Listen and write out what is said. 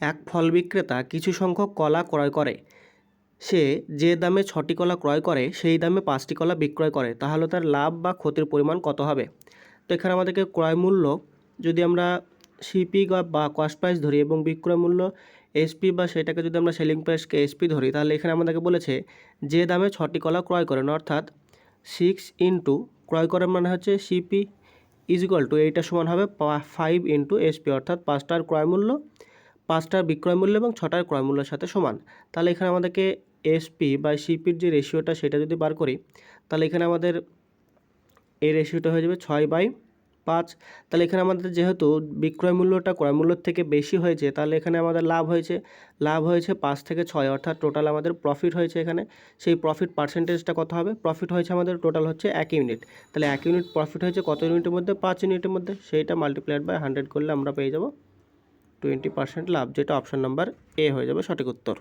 এক ফল বিক্রেতা কিছু সংখ্যক কলা ক্রয় করে। সে যে দামে ছটি কলা ক্রয় করে, সেই দামে পাঁচটি কলা বিক্রয় করে। তাহলে তার লাভ বা ক্ষতির পরিমাণ কত হবে? তো এখানে আমাদেরকে ক্রয় মূল্য, যদি আমরা সিপি বা কস্ট প্রাইস ধরি এবং বিক্রয় মূল্য এসপি বা, সেটাকে যদি আমরা সেলিং প্রাইসকে এসপি ধরি, তাহলে এখানে আমাদেরকে বলেছে, যে দামে ছটি কলা ক্রয় করেন, অর্থাৎ সিক্স ইন্টু ক্রয় করার মানে হচ্ছে সিপি ইজ টু এইটা সমান হবে ফাইভ ইন্টু এসপি অর্থাৎ পাঁচটার ক্রয় মূল্য পাঁচটার বিক্রয় মূল্য এবং ছটার ক্রয় মূল্যের সাথে সমান। তাহলে এখানে আমাদেরকে এসপি বা সিপির যে রেশিওটা সেটা যদি বার করি, তাহলে এখানে আমাদের এই রেশিওটা হয়ে যাবে ছয় বাই পাঁচ। তাহলে এখানে আমাদের যেহেতু বিক্রয় মূল্যটা ক্রয় মূল্যর থেকে বেশি হয়েছে, তাহলে এখানে আমাদের লাভ হয়েছে লাভ হয়েছে পাঁচ থেকে ছয়, অর্থাৎ টোটাল আমাদের প্রফিট হয়েছে এখানে। সেই প্রফিট পার্সেন্টেজটা কত হবে? প্রফিট হয়েছে আমাদের টোটাল হচ্ছে এক ইউনিট তাহলে এক ইউনিট প্রফিট হয়েছে কত ইউনিটের মধ্যে? পাঁচ ইউনিটের মধ্যে। সেইটা মাল্টিপ্লাইড বাই হান্ড্রেড করলে আমরা পেয়ে যাব টোয়েন্টি পার্সেন্ট লাভ যেটা অপশান নাম্বার এ হয়ে যাবে সঠিক উত্তর।